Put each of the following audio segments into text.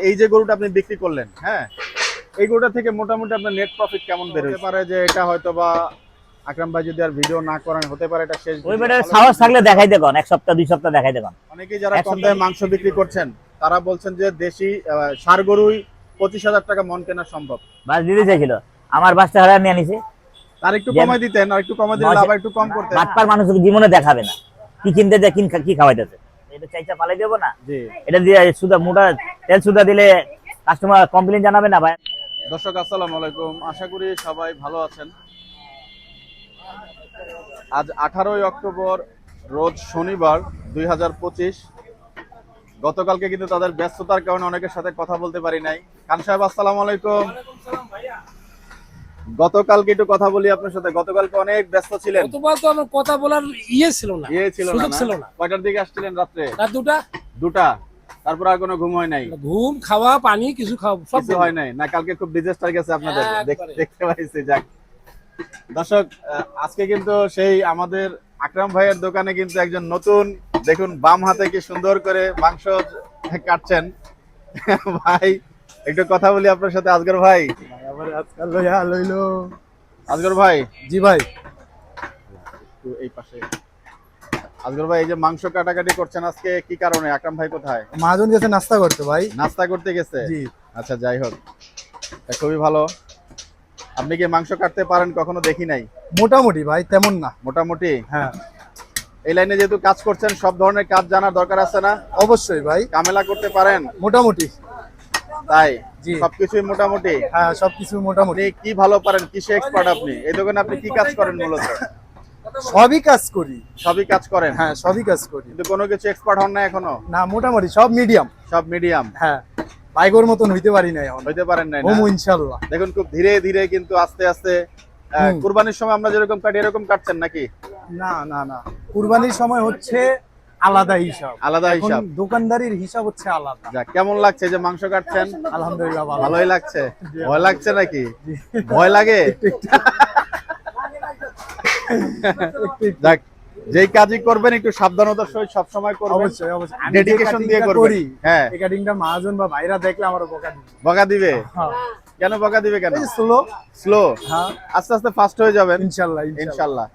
এই যে গরুটা আপনি বিক্রি করলেন হ্যাঁ? এই গরুটা থেকে মোটামুটি আপনার নেট প্রফিট কেমন বের হতে পারে যে এটা হয়তো বা আকরাম ভাই যদি আর ভিডিও না করেন হতে পারে এটা শেষ ওই। বেটার সাহস থাকলে দেখাই দেখুন এক সপ্তাহ দুই সপ্তাহ দেখাই দেখুন অনেকেই যারা কম দামে মাংস বিক্রি করছেন তারা বলছেন যে দেশি আহ, ষাঁড় গরুই পঁচিশ হাজার টাকা মন কেনা সম্ভব। বাস দিতে চাইছিল। আমার বাসটা হারা নিয়ে আনিছে। তার একটু কমাই দিতেন আর একটু কমাই দিলে আবার একটু কম করতেন। বাটপার মানুষ জীবনে দেখাবে না। কি কিনতে যায় কিন কি খাওয়াইতেছে? এটা চাইচা পালাই দেবো না। জি। এটা দিয়ে সুদা মোটা তেল সুদা দিলে কাস্টমার কমপ্লেন জানাবে না ভাই। দর্শক আসসালামু আলাইকুম। আশা করি সবাই ভালো আছেন। আজ আঠারোই অক্টোবর রোজ শনিবার দুই হাজার পঁচিশ। গতকালকে কিন্তু তাদের ব্যস্ততার কারণে অনেকের সাথে কথা বলতে পারি নাই। খান সাহেব আসসালামু আলাইকুম। গতকালকে একটু কথা বলি আপনার সাথে। গতকালকে অনেক ব্যস্ত ছিলেন। গতবার তো আমার কথা বলার ইয়ে ছিল না ইয়ে ছিল না ছিল না। কয়টার দিকে আসছিলেন রাত্রে? রাত দুটা। দুটা। তারপর আর কোনো ঘুম হয় নাই? ঘুম খাওয়া পানি কিছু খাওয়া সব হয় নাই? না কালকে খুব ডিজাস্টার গেছে আপনাদের। হ্যাঁ। দেখতে পাইছি যাক। দর্শক আজকে কিন্তু সেই আমাদের আকরাম ভাইয়ের দোকানে কিন্তু একজন নতুন দেখুন বাম হাতে কি সুন্দর করে মাংস কাটছেন। ভাই একটু কথা বলি আপনার সাথে আজগর ভাই। আবার আজকাল লইয়া লইলো আজগর ভাই জি ভাই। একটু এই পাশে। আজগর ভাই এই যে মাংস কাটাকাটি করছেন আজকে কি কারণে? আকরাম ভাই কোথায়? মহাজন গেছে নাস্তা করতে ভাই। নাস্তা করতে গেছে? জি। আচ্ছা যাই হোক। খুবই ভালো। আপনি কি মাংস কাটতে পারেন কখনো দেখি নাই? মোটামুটি ভাই তেমন না। মোটামুটি? হ্যাঁ। এই লাইনে যেহেতু কাজ করছেন সব ধরনের কাজ জানার দরকার আছে না? অবশ্যই ভাই। কামেলা করতে পারেন? মোটামুটি। তাই। সবকিছুই মোটামুটি? হ্যাঁ সবকিছু মোটামুটি। কি ভালো পারেন? কিসে এক্সপার্ট আপনি? এই দোকানে আপনি কি কাজ করেন মূলত? সবই কাজ করি। সবই কাজ করেন? হ্যাঁ সবই কাজ করি। কিন্তু কোনো কিছু এক্সপার্ট হন না এখনও? না মোটামুটি সব মিডিয়াম সব মিডিয়াম হ্যাঁ বাইকর মতন হইতে পারি না এখন। হইতে পারেন নাই না? হোমো ইনশাল্লাহ দেখুন খুব ধীরে ধীরে কিন্তু আস্তে আস্তে। কুরবানির সময় আমরা যেরকম কাটি এরকম কাটছেন নাকি? না না না। কুরবানির সময় হচ্ছে আলাদা হিসাব। আলাদা হিসাব। দোকানদারির হিসাব হচ্ছে আলাদা। যাক কেমন লাগছে যে মাংস কাটছেন? আলহামদুলিল্লাহ ভালোই লাগছে? ভয় লাগছে নাকি? ভয় লাগে? যাক যেই কাজই করবেন একটু সাবধানতার সহিত সবসময় করবেন। অবশ্যই অবশ্যই। ডেডিকেশন দিয়ে করবেন। হ্যাঁ। এই কাটিংটা মহাজন বা ভাইরা দেখলে আমার বকা দিবে বকা দিবে? হ্যাঁ। কেন বকা দিবে কেন? স্লো স্লো হ্যাঁ। আস্তে আস্তে ফাস্ট হয়ে যাবেন। ইনশাল্লাহ ইনশাল্লাহ।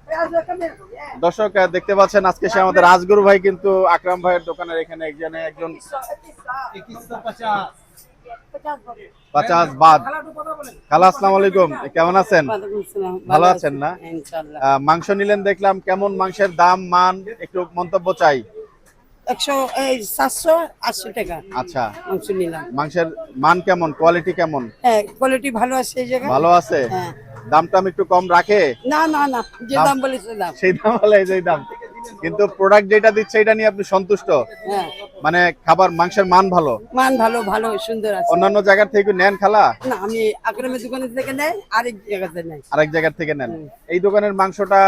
দর্শক দেখতে পাচ্ছেন আজকে সে আমাদের রাজগুরু ভাই কিন্তু আকরাম ভাইয়ের দোকানের এখানে একজনে একজন বাদ। খালা আসসালামু আলাইকুম। কেমন আছেন? ভালো আছেন না? আহ, মাংস নিলেন দেখলাম কেমন মাংসের দাম মান একটু মন্তব্য চাই। একশো এই সাতশো আশি টাকা আচ্ছা। মাংস নিলাম। মাংসের মান কেমন? কোয়ালিটি কেমন? হ্যাঁ কোয়ালিটি ভালো আছে এই জায়গায়? ভালো আছে? হ্যাঁ। একটু কম রাখে? না না না যে দাম- দাম বলেছে দাম। সেই দাম বলে যে দাম। কিন্তু প্রোডাক্ট যেটা দিচ্ছে এটা নিয়ে আপনি সন্তুষ্ট? হ্যাঁ। মানে খাবার মাংসের মান ভালো? মান ভালো ভালো সুন্দর আছে। অন্যান্য জায়গার থেকে নেন খালা। না আমি আকরামের দোকানে থেকে নেই আরেক জায়গাতে নেই। আরেক জায়গার থেকে নেন। এই দোকানের মাংসটা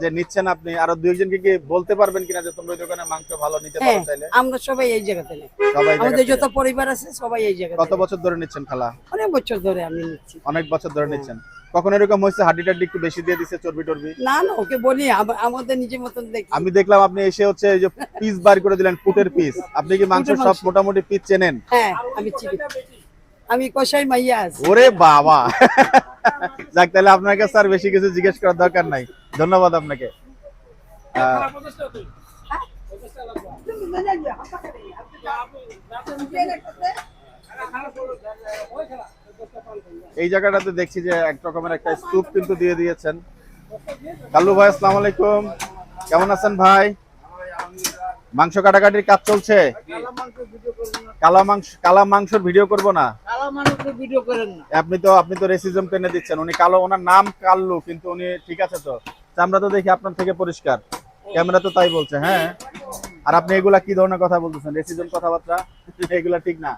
যে নিচ্ছেন আপনি আরও দুই একজনকে কি বলতে পারবেন কিনা যে তোমরা এই দোকানের মাংস ভালো নিতে হ্যাঁ পারো চাইলে আমরা সবাই এই জায়গা থেকে সবাই আমাদের যত পরিবার আছে সবাই এই জায়গাতে কত বছর ধরে নিচ্ছেন খালা? অনেক বছর ধরে আমি নিচ্ছি। অনেক বছর ধরে নিচ্ছেন। কখন এরকম হয়েছে হাড্ডি টাড্ডি একটু বেশি দিয়ে দিচ্ছে চর্বি টর্বি? না না ওকে বলি আমাদের নিজের মতন দেখি। আমি দেখলাম আপনি এসে হচ্ছে এই যে পিস বার করে দিলেন পুটের পিস। আপনি কি মাংস সব মোটামুটি পিস চেনেন? হ্যাঁ আমি চিনি। আমি কষাই মাইয়া আছি। ওরে বাবা! যাক তাহলে আপনার কাছে আর বেশি কিছু জিজ্ঞেস করার দরকার নাই। ধন্যবাদ আপনাকে। আহ, এই জায়গাটাতে দেখছি যে এক রকমের একটা স্তূপ কিন্তু দিয়ে দিয়েছেন। কাল্লু ভাই আসসালামু আলাইকুম। কেমন আছেন ভাই? মাংস কাটাকাটির কাজ চলছে? কালা মাংস কালা মাংসর ভিডিও করব না? আপনি তো আপনি তো রেসিজম টেনে দিচ্ছেন। উনি কালো ওনার নাম কাল্লু কিন্তু উনি ঠিক আছে তো। আমরা তো দেখি আপনার থেকে পরিষ্কার। ক্যামেরা তো তাই বলছে হ্যাঁ? আর আপনি এগুলা কি ধরনের কথা বলতেছেন? রেসিজম কথাবার্তা? এগুলা ঠিক না?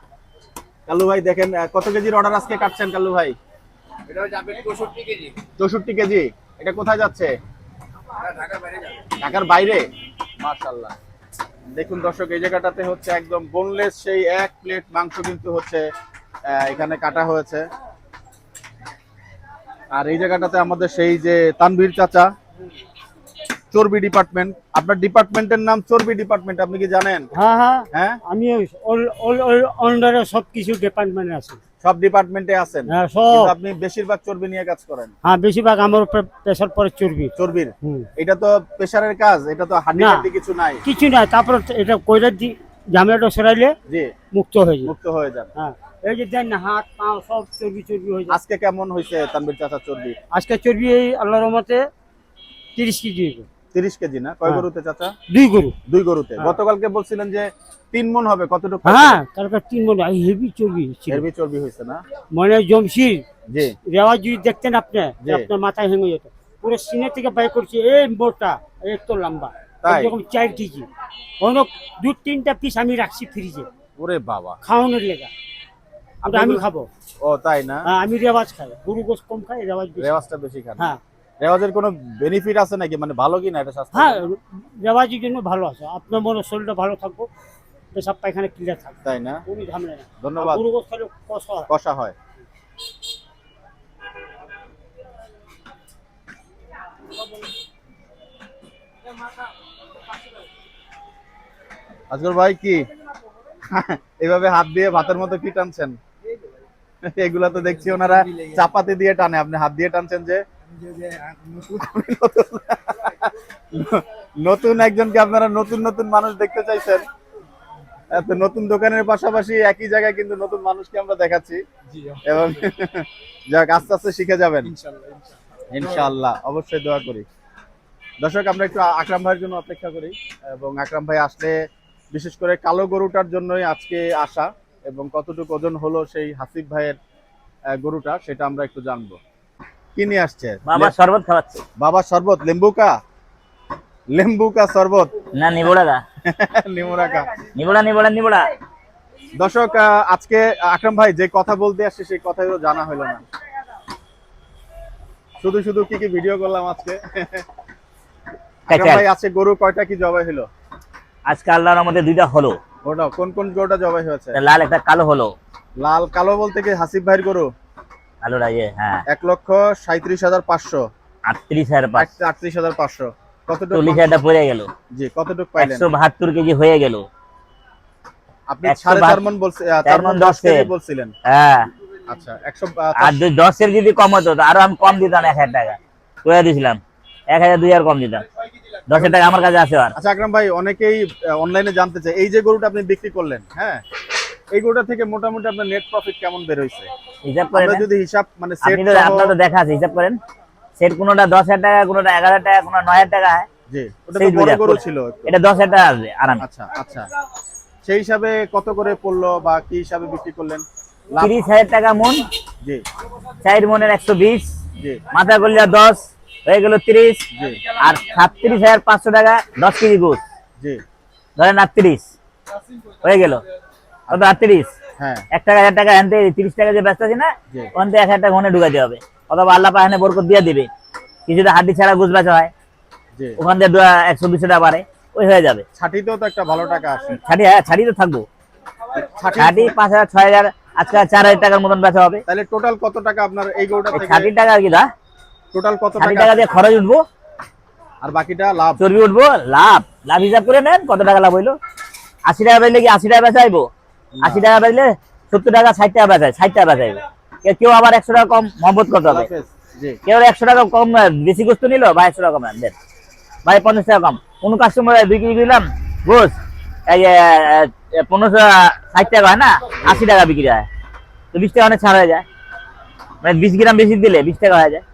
কাল্লু ভাই দেখেন কত কেজির অর্ডার আজকে কাটছেন কালু ভাই? চৌষট্টি কেজি। 64 কেজি। এটা কোথায় যাচ্ছে? ঢাকার বাইরে মার্শাল্লাহ দেখুন দর্শক এই জায়গাটাতে হচ্ছে একদম বোনলেস সেই এক প্লেট মাংস কিন্তু হচ্ছে এখানে কাটা হয়েছে। আর এই জায়গাটাতে আমাদের সেই যে তানভীর চাচা চর্বি ডিপার্টমেন্ট আপনার ডিপার্টমেন্টের নাম চর্বি ডিপার্টমেন্ট আপনি কি জানেন? হ্যাঁ হ্যাঁ। হ্যাঁ? আমি অন্ডারে সব কিছু ডিপার্টমেন্ট আছে। সব ডিপার্টমেন্টে আছেন? হ্যাঁ সব। আপনি বেশিরভাগ চর্বি নিয়ে কাজ করেন? হ্যাঁ বেশিরভাগ আমার প্রেশার পরে চর্বি। চর্বির। এটা তো প্রেশারের কাজ এটা তো হাড্ডি না। হাড্ডি কিছু নাই। কিছু না তারপর এটা দি ঝামেলাটা সরাইলে জি। মুক্ত হয়ে যায় মুক্ত হয়ে যান হ্যাঁ এই যে দেন হাত পা সব চর্বি চর্বি হয়ে যায় আজকে কেমন হয়েছে তানবির চাচা চর্বি? আজকে চর্বি এই আল্লাহর রহমতে তিরিশ কেজি হইব। তিরিশ কেজি না? কয় হ্যাঁ। গরুতে চাচা? দুই গরু। দুই গরুতে। হ্যাঁ। গতকালকে বলছিলেন যে তিন মন হবে কতটুকু হ্যাঁ তারপর তিন মনে হেভি চর্বি হেরবি চর্বি হয়েছে না? মানে জমশির। জি। রেওয়াজ যদি দেখতেন আপনি আপনার মাথায় ভেঙে যেত। পুরো সিনে থেকে বাই করছে এই মোটা এত লম্বা? এরকম চার কেজি। অনেক দু তিনটা পিস আমি রাখছি ফ্রিজে ওরে বাবা। খাওয়ানোর লেগা। ওটা আমি খাব। ও তাই না? হ্যাঁ, আমি রেওয়াজ খাই। গরু গোস কম খাই রেওয়াজ বেশি। রেওয়াজটা বেশি খাই হ্যাঁ। রেওয়াজের কোনো বেনিফিট আছে নাকি? মানে ভালো কি না এটা স্বাস্থ্য? হ্যাঁ রেওয়াজের জন্য ভালো আছে। আপনার মনে শরীরটা ভালো থাকব পেশাব পায়খানা ক্লিয়ার থাকবে। তাই না? কোনো ঝামেলা না ধন্যবাদ। গরু গোস খাইলে কষ্ট হয়। কষা হয়। আজগর ভাই কি? এভাবে হাত দিয়ে ভাতের মতো কি টানছেন? এগুলা তো দেখছি ওনারা চাপাতি দিয়ে টানে। আপনি হাত দিয়ে টানছেন যে নতুন- একজনকে আপনারা নতুন নতুন মানুষ দেখতে চাইছেন। নতুন দোকানের পাশাপাশি একই জায়গায় কিন্তু নতুন মানুষকে আমরা দেখাচ্ছি। এবং যাক আস্তে আস্তে শিখে যাবেন। ইনশাআল্লাহ অবশ্যই দোয়া করি। দর্শক আমরা একটু আকরাম ভাইয়ের জন্য অপেক্ষা করি এবং আকরাম ভাই আসলে বিশেষ করে কালো গরুটার জন্যই আজকে আসা এবং কতটুকু ওজন হলো সেই হাসিফ ভাইয়ের গরুটা সেটা আমরা একটু জানব। কি নিয়ে আসছে? বাবা শরবত খাওয়াচ্ছে। বাবা শরবত লেম্বু কা? লেম্বু কা শরবত? না নিবোড়া দা নিমুরাকা নিবোড়া নিবোড়া নিবোড়া। দর্শক আজকে আকরাম ভাই যে কথা বলতে আসছে সেই কথাগুলো জানা হলো না। শুধু শুধু কি কি ভিডিও করলাম আজকে? আকরাম ভাই আজকে গরু কয়টা কি জবাই হলো? আজকে আল্লাহর আমাদের দুইটা হলো। ওটা কোন কোন গরুটা জবাই হয়েছে? লাল একটা কালো হলো। লাল কালো বলতে কি হাসিফ ভাইয়ের গরু? কালোটা ইয়ে হ্যাঁ। এক লক্ষ সাঁত্রিশ হাজার পাঁচশো। আটত্রিশ হাজার পাঁচ আটত্রিশ হাজার পাঁচশো। কতটুকু চল্লিশ হাজারটা পড়ে গেল। জি কতটুকু পাইলেন? একশো বাহাত্তর কেজি হয়ে গেল। আপনি সাড়ে চার মন বলছে চার মন দশ দশ কেজি। বলছিলেন। হ্যাঁ। আচ্ছা একশো আর যদি দশের যদি কম হতো আরও আমি কম দিতাম এক হাজার টাকা। করে দিয়েছিলাম এক হাজার দুই হাজার কম দিতাম। দশের টাকা আমার কাছে আছে আর। আচ্ছা আকরাম ভাই অনেকেই অনলাইনে জানতে চায় এই যে গরুটা আপনি বিক্রি করলেন হ্যাঁ? এই গরুটা থেকে মোটামুটি আপনার নেট প্রফিট কেমন বের হয়েছে হিসাব করেন। যদি হিসাব মানে সেট তো আপনার দেখা আছে হিসাব করেন। সেট কোনোটা দশ হাজার টাকা কোনোটা এগারো হাজার টাকা কোনো নয় হাজার টাকা জি ওটা তো বড় গরু ছিল। এটা দশ হাজার টাকা আসবে আরাম আচ্ছা আচ্ছা। সেই হিসাবে কত করে পড়ল বা কি হিসাবে বিক্রি করলেন? লাভ? তিরিশ হাজার টাকা মন। জি। চার মনের একশো বিশ। জি। মাথা করলে দশ হয়ে গেল তিরিশ। জি। আর সাতত্রিশ হাজার পাঁচশো টাকা দশ কেজি গোস জি। ধরেন আটত্রিশ হয়ে গেল। আটত্রিশ। হ্যাঁ। এক টাকা হাজার টাকা আনতে তিরিশ টাকা যে ব্যস্ত আছে না ওখান থেকে এক হাজার টাকা ওখানে ঢুকাতে হবে। অথবা আল্লাহ পাহানে বরকত দিয়ে দিবে। কিছুটা হাড্ডি ছাড়া গুছ বেচা হয়। ওখান থেকে একশো দুশো টাকা বাড়ে। ওই হয়ে যাবে। ছাটিতেও তো একটা ভালো টাকা আসে। ছাড়ি হ্যাঁ ছাড়ি তো থাকব। ছাটি পাঁচ হাজার ছয় হাজার আজকে চার হাজার টাকার মতন বেচা হবে। তাহলে টোটাল কত টাকা আপনার এই গরুটা এই টাকা আর কি দা? টোটাল কত টাকা টাকা দিয়ে খরচ উঠবো। আর বাকিটা লাভ? চর্বি উঠবো লাভ। লাভ হিসাব করে নেন কত টাকা লাভ হইল? আশি টাকা বেচলে কি আশি টাকা বেচাইবো আশি টাকা বেচলে সত্তর টাকা ষাট টাকা বেচায় ষাট টাকা বেচাইবো কেউ আবার একশো টাকা কম মহব্বত করতে হবে। কেউ একশো টাকা কম বেশি গোস্ত নিল ভাই একশো টাকা কম দেন। ভাই পঞ্চাশ টাকা কম। কোন কাস্টমার কেজি দিলাম গোস এই পনেরোশো ষাট টাকা হয় না আশি টাকা বিক্রি হয়। তো বিশ টাকা অনেক ছাড় হয়ে যায়। মানে বিশ গ্রাম বেশি দিলে বিশ টাকা হয়ে যায়।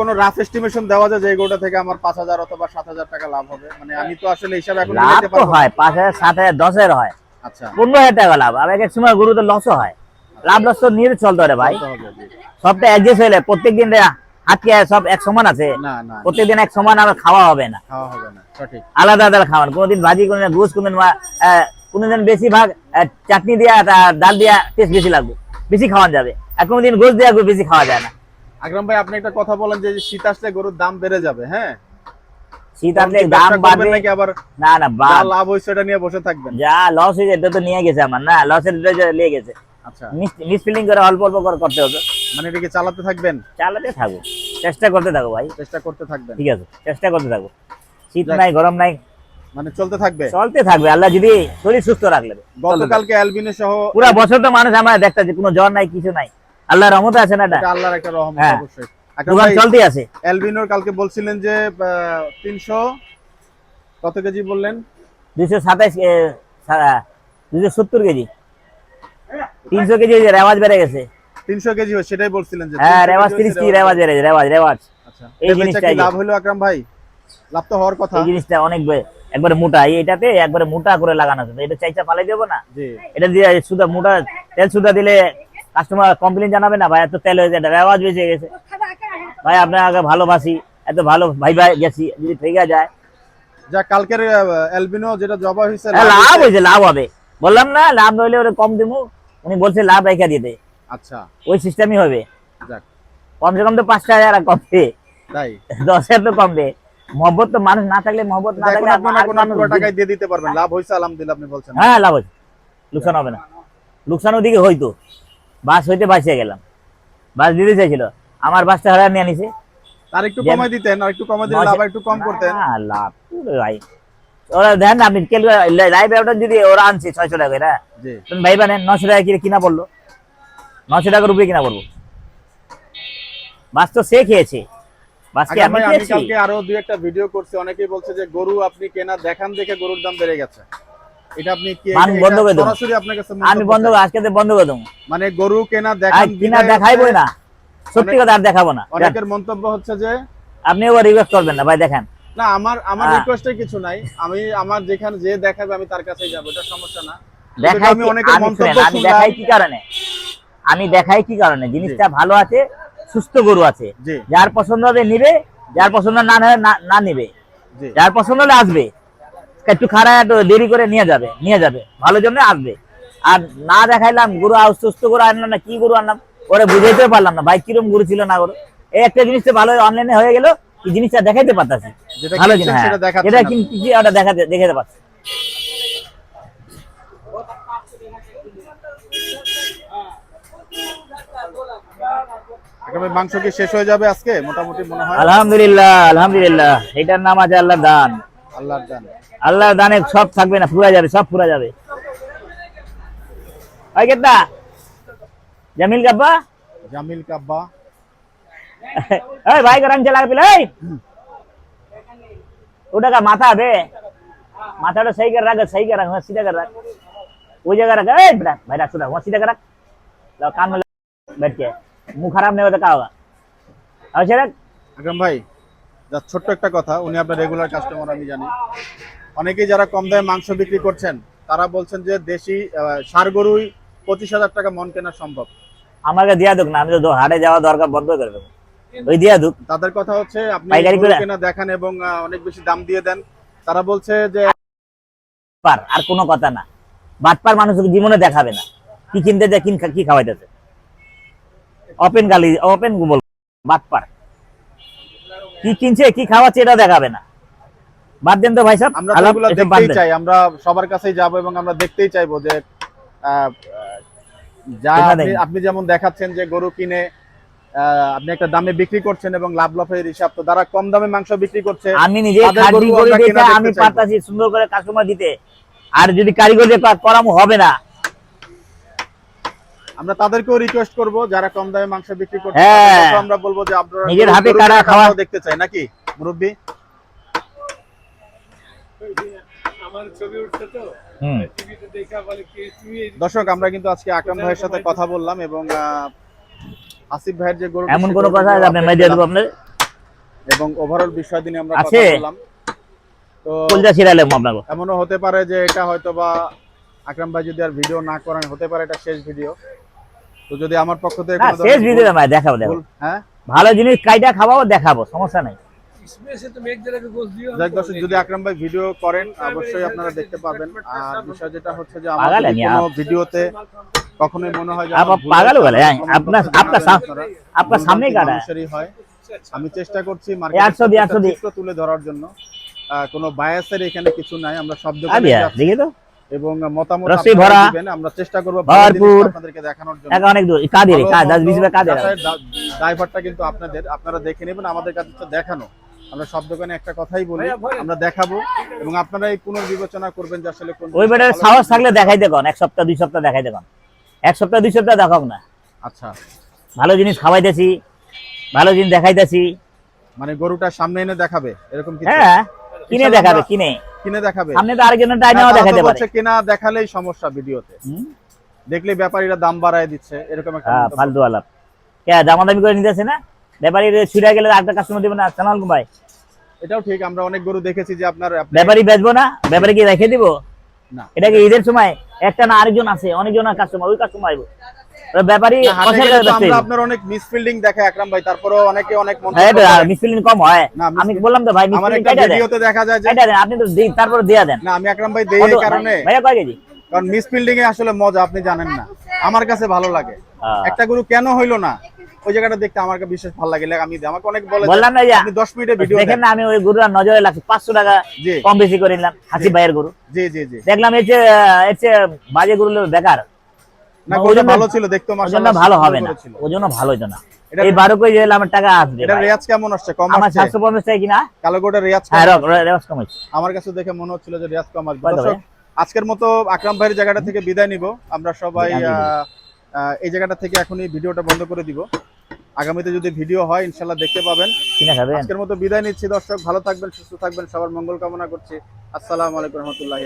কোনো রাফ এস্টিমেশন দেওয়া যায় যে এই গরুটা থেকে আমার পাঁচ হাজার অথবা সাত হাজার টাকা লাভ হবে? মানে আমি তো আসলে হিসাব এখন পারব হয়। পনেরো হাজার টাকা লাভ। আর এক এক সময় গরু লসও হয়। লাভ লস তো নিয়ে চলতে হবে ভাই। বলতে হবে, জি। সবটা অ্যাডজাস্ট হলে প্রত্যেক দিন হাতকে সব এক সমান আছে। না না প্রত্যেক দিন এক সমান আমার খাওয়া হবে না। খাওয়া হবে না সঠিক। আলাদা আলাদা খাওয়ান। কোনোদিন ভাজি কোনোদিন গোস কোনোদিন কোনোদিন বেশিরভাগ আহ, চাটনি দিয়া ডাল দিয়া টেস্ট বেশি লাগবে। বেশি খাওয়া যাবে। আর কোনোদিন গোস দিয়া বেশি খাওয়া যায় না। আকরাম ভাই আপনি একটা কথা বলেন যে শীত আসলে গরুর দাম বেড়ে যাবে হ্যাঁ? শীত আসলে দাম বাড়বে নাকি আবার না না বা- লাভ হয়েছে সেটা নিয়ে বসে থাকবেন? যা লস হয়েছে এটা তো নিয়ে গেছে আমার না লসের নিয়ে গেছে। আচ্ছা। মিস করে অল্প অল্প করে করতে হবে। মানে এটাকে চালাতে থাকবেন? চালাতে থাকব। চেষ্টা করতে থাকো ভাই। চেষ্টা করতে থাকবেন। ঠিক আছে চেষ্টা করতে থাকো শীত নাই গরম নাই। মানে চলতে থাকবে? চলতে থাকবে আল্লাহ যদি শরীর সুস্থ রাখলে। গতকালকে অ্যালবিনো সহ পুরা বছর তো মানুষ আমরা দেখতেছি কোনো জ্বর নাই কিছু নাই। আল্লাহ রহমতে আছে না এটা আল্লাহর একটা রহমত হ্যাঁ। অবশ্যই। দোকান চলতে আছে? কালকে বলছিলেন যে তিনশো কত কেজি বললেন? দুইশো সাতাইশ দুইশো সত্তর কেজি। তিনশো কেজি রেওয়াজ বেড়ে গেছে। তিনশো কেজি সেটাই বলছিলেন যে হ্যাঁ 300 রেওয়াজ কেজি তিরিশ হয়েছে, কি রেওয়াজ বেড়েছে রেওয়াজ রেওয়াজ। আচ্ছা। এই জিনিসটা লাভ হলো আকরাম ভাই? লাভ তো হওয়ার কথা। এই জিনিসটা অনেক একবারে মোটা। এই এটাতে একবারে মোটা করে লাগানো আছে। এটা চাইচা ফালাই দেবো না? জি। এটা দিয়ে সুদা মোটা তেল সুদা দিলে কাস্টমার কমপ্লেন জানাবে না ভাই এত তেল হয়ে যায় রেওয়াজ বেঁচে গেছে। ভাই আপনার আগে ভালোবাসি এত ভালো ভাই ভাই গেছি যদি থেকে যায়। যা কালকের অ্যালবিনো যেটা জবা হয়েছে হ্যাঁ, লাভ হয়েছে। হয়েছে লাভ হবে। বললাম না লাভ হইলে ওরা কম দিমু। উনি বলছে লাভ রেখে দিতে আচ্ছা। ওই সিস্টেমই হবে। যাক। কমসে কম তো পাঁচটা হাজার আর কমবে। তাই? দশ হাজার তো কমবে। মহব্বত তো মানুষ না থাকলে মহব্বত না থাকলে আপনারা টাকায় দিয়ে দিতে পারবেন। লাভ হয়েছে আলহামদুলিল্লাহ আপনি বলছেন। হ্যাঁ লাভ হয়েছে। লোকসান হবে না। লোকসান ওদিকে হইতো বাস হইতে বাঁচিয়ে গেলাম। বাস দিতে চাইছিল। আমার বাসটা হারা নিয়ে আনিছে। আর একটু কমাই দিতেন আর একটু কমাই দিলে লাভ একটু কম করতেন। হ্যাঁ, লাভ পুরো ভাই? ওরা দেখেন না আপনি লাইভ অ্যাপটা যদি ওরা আনছে ছয়শো টাকা করে। জি। তুমি ভাই বানেন নশো টাকা কিনে কিনা পড়ল। নশো টাকার উপরে কিনা পড়ব। বাস তো সে খেয়েছে। আচ্ছা আমি আমি কালকে আরও দুই একটা ভিডিও করছি অনেকেই বলছে যে গরু আপনি কেনা দেখান দেখে গরুর দাম বেড়ে গেছে। এটা আপনি কি এটা- বন্ধ করে দেবো। সরাসরি আপনার কাছে আমি বন্ধ করে- আজকে বন্ধ করে দেবো। মানে গরু কেনা দেখান কিনা বিধায় দেখাইবই না। সত্যি কথা আর দেখাবো না। অনেকের মন্তব্য হচ্ছে যে আপনি এবার রিকোয়েস্ট করবেন না ভাই দেখেন। না আমার আমার হ্যাঁ। রিকোয়েস্টের কিছু নাই। আমি আমার যেখানে যে দেখাবে আমি তার কাছেই যাব এটা সমস্যা না। দেখাই আমি অনেকের মন্তব্য আমি দেখাই কি কারণে? আমি দেখাই কি কারণে? জিনিসটা ভালো আছে সুস্থ গরু আছে। যার পছন্দ হবে নিবে যার পছন্দ না হয় না নিবে। যার পছন্দ হলে আসবে। একটু খারাপ একটু দেরি করে নিয়ে যাবে নিয়ে যাবে। ভালো জন্য আসবে। আর না দেখাইলাম গরু সুস্থ গরু আনলাম না কি গরু আনলাম? ওরা বুঝাইতে পারলাম না। ভাই কিরম গরু ছিল না গরু এই একটা জিনিসটা ভালো অনলাইনে হয়ে গেল এই জিনিসটা দেখাইতে পারতাছি। ভালো জিনিস হ্যাঁ। যেটা আপনি। কিনছি ওটা দেখাতে দেখাতে পারছি। মাংস কি শেষ হয়ে যাবে আজকে? মোটামুটি মনে হয়। আলহামদুলিল্লাহ আলহামদুলিল্লাহ। এটার নাম আছে আল্লাহর দান। আল্লাহর জান আল্লাহর দানে সব থাকবে না পুরা যাবে সব পুরা যাবে। ওই কেতা জামিল কাব্বা জামিল কাব্বা এই ভাই গরম চালা পেলে এই ওটা का माथा बे माथा तो सही कर रख सही कर रख वहाँ सीधा कर रख वो जगह रख ए बेटा भाई रख सुधा वहाँ सीधा कर रख लो कान में लगा, बैठ के मुंह खराब नहीं होता क्या होगा और रख আকরাম ভাই যা ছোট্ট একটা কথা উনি আপনার রেগুলার কাস্টমার আমি জানি অনেকেই যারা কম দামে মাংস বিক্রি করছেন তারা বলছেন যে দেশি আহ, ষাঁড় গরুই পঁচিশ হাজার টাকা মন কেনা সম্ভব। আমাকে দিয়া দুক না আমি তো হাটে যাওয়া দরকার বন্ধ করে দেবো। ওই দিয়া দুক। তাদের কথা হচ্ছে আপনি? কেনা দেখান এবং অনেক বেশি দাম দিয়ে দেন। তারা বলছে যে পার আর কোনো কথা না। বাটপার মানুষকে জীবনে দেখাবে না। কি কিনতে যায় কিন কি খাওয়াইতেছে? ওপেন গালি ওপেন বল বাটপার। কি কিনছে কি খাওয়াচ্ছে এটা দেখাবে না। বাদ দেন তো ভাই সাহেব আমরা দেখতেই চাই আমরা সবার কাছেই যাব এবং আমরা দেখতেই চাইব যে যা আপনি- যেমন দেখাচ্ছেন যে গরু কিনে আপনি একটা দামে বিক্রি করছেন এবং লাভ লাভের হিসাব তো যারা কম দামে মাংস বিক্রি করছে আমি নিজে আমি পারতাছি সুন্দর করে কাস্টমার দিতে। আর যদি কারিগর দিয়ে করামো হবে না। আমরা তাদেরকেও রিকোয়েস্ট করব যারা কম দামে মাংস বিক্রি করছে হ্যাঁ। আমরা বলব যে আপনারা নিজের হাতে কাটা খাওয়া- দেখতে চাই নাকি? মুরব্বী আমার ছবি উঠছে তো হুম টিভিতে দেখা বলে কি তুমি এই দর্শক আমরা কিন্তু আজকে আকরাম ভাইয়ের সাথে কথা বললাম এবং আসিফ ভাইয়ের যে গরু এমন কোনো কথা আছে? আপনি মেডিয়া দেবো আপনার? এবং ওভারঅল বিষয় নিয়ে আমরা কথা বললাম। তো কলজা ছিড়াইলাম আপনাকে? এমনও হতে পারে যে এটা হয়তো বা আকরাম ভাই যদি আর ভিডিও না করেন হতে পারে এটা শেষ ভিডিও। তো যদি আমার পক্ষ থেকে কোনো শেষ ভিডিও ভুল- দেখাবো দেখাবো। হ্যাঁ? ভালো জিনিস কাইটা খাওয়াবো দেখাবো সমস্যা নাই। কোনো আমি চেষ্টা করছি তুলে ধরার জন্য। কোন বায়াসের এখানে কিছু নাই আমরা শব্দ এবং মতামত আমরা চেষ্টা করব দেখানোর জন্য। ড্রাইভারটা কিন্তু আপনাদের আপনারা দেখে নেবেন আমাদের কাছে তো দেখানো। আমরা সব দোকানে একটা কথাই বলি আমরা দেখাবো এবং আপনারা এই পুনর্বিবেচনা করবেন যে আসলে কোন ওই বেটার সাহস থাকলে দেখাই দেখুন এক সপ্তাহ দুই সপ্তাহ দেখাই দেখুন এক সপ্তাহ দুই সপ্তাহ দেখাও না। আচ্ছা। ভালো জিনিস খাওয়াইতেছি ভালো জিনিস দেখাইতেছি। মানে গরুটা সামনে এনে দেখাবে এরকম কিছু? হ্যাঁ কিনে দেখাবে কিনে। কিনে দেখাবে। আপনি তো আরেকজনের টাইমেও না, তারা তো দেখাইতে পারে। কেনা দেখালেই সমস্যা ভিডিওতে। হুম? দেখলে ব্যাপারীরা দাম বাড়ায় দিচ্ছে এরকম একটা হ্যাঁ। ফালতু আলাপ। কে দামাদামি করে নিতেছে না? ব্যাপারী ছুটে গেলে আরেকটা কাস্টমার দিবে না। সালাম ভাই। এটাও ঠিক আমরা অনেক গরু দেখেছি যে আপনার ব্যাপারী বেচবো না? ব্যাপারী কি রেখে দিব? না। এটা কি ঈদের সময়? একটা না আরেকজন আছে অনেকজন কাস্টমার ওই কাস্টমার আইবো। ব্যাপারী আমরা আপনার অনেক মিসফিল্ডিং দেখে আকরাম ভাই তারপরেও অনেকে অনেক মন্তব্য হ্যাঁ কম হয়। আমি বললাম তো ভাই আমার মিসফিলিং একটা কাটা দেন। ভিডিওতে দেখা যায় যে আপনি তো দিন তারপরে দিয়া দেন। না আমি আকরাম ভাই দেই এই কারণে। ভাইয়া কয় কেজি? কারণ মিসফিল্ডিং এ আসলে মজা আপনি জানেন না। আমার কাছে ভালো লাগে। হ্যাঁ। একটা গরু কেন হইল না? ওই জায়গাটা দেখতে আমার বিশেষ ভালো লাগে। আমি আমাকে অনেক বলে বললাম না আপনি 10 মিনিটের ভিডিও দেখেন না আমি ওই গরুর নজরে লাগছে। পাঁচশো টাকা কম বেশি করে নিলাম হাসি ভাইয়ের গরু। জি জি জি। দেখলাম এর চেয়ে বাজে গরু বেকার। না গরুটা ভালো ছিল দেখতে মাশাআল্লাহ ভালো হবে না। করেছিল। ভালো হতো না। এই বারো কেজি এলে আমার টাকা আসবে এটা ভাই। রেয়াজ কেমন আসছে? কম আমার আসছে? সাতশো পঞ্চাশ টাকা কিনা? কালো গোটা রেয়াজ হ্যাঁ কেমন? র- র- রেওয়াজ কম হচ্ছে আমার কাছে দেখে মনে হচ্ছিল যে রেয়াজ কম আসবে। আজকের মতো আকরাম ভাইয়ের জায়গাটা থেকে বিদায় নিব। আমরা সবাই এই জায়গাটা থেকে এখনই ভিডিওটা বন্ধ করে দিব। আগামীতে যদি ভিডিও হয় ইনশাল্লাহ দেখতে পাবেন। আজকের মতো বিদায় নিচ্ছি দর্শক। ভালো থাকবেন সুস্থ থাকবেন। সবার মঙ্গল কামনা করছি। আসসালামু আলাইকুম রহমতুল্লাহি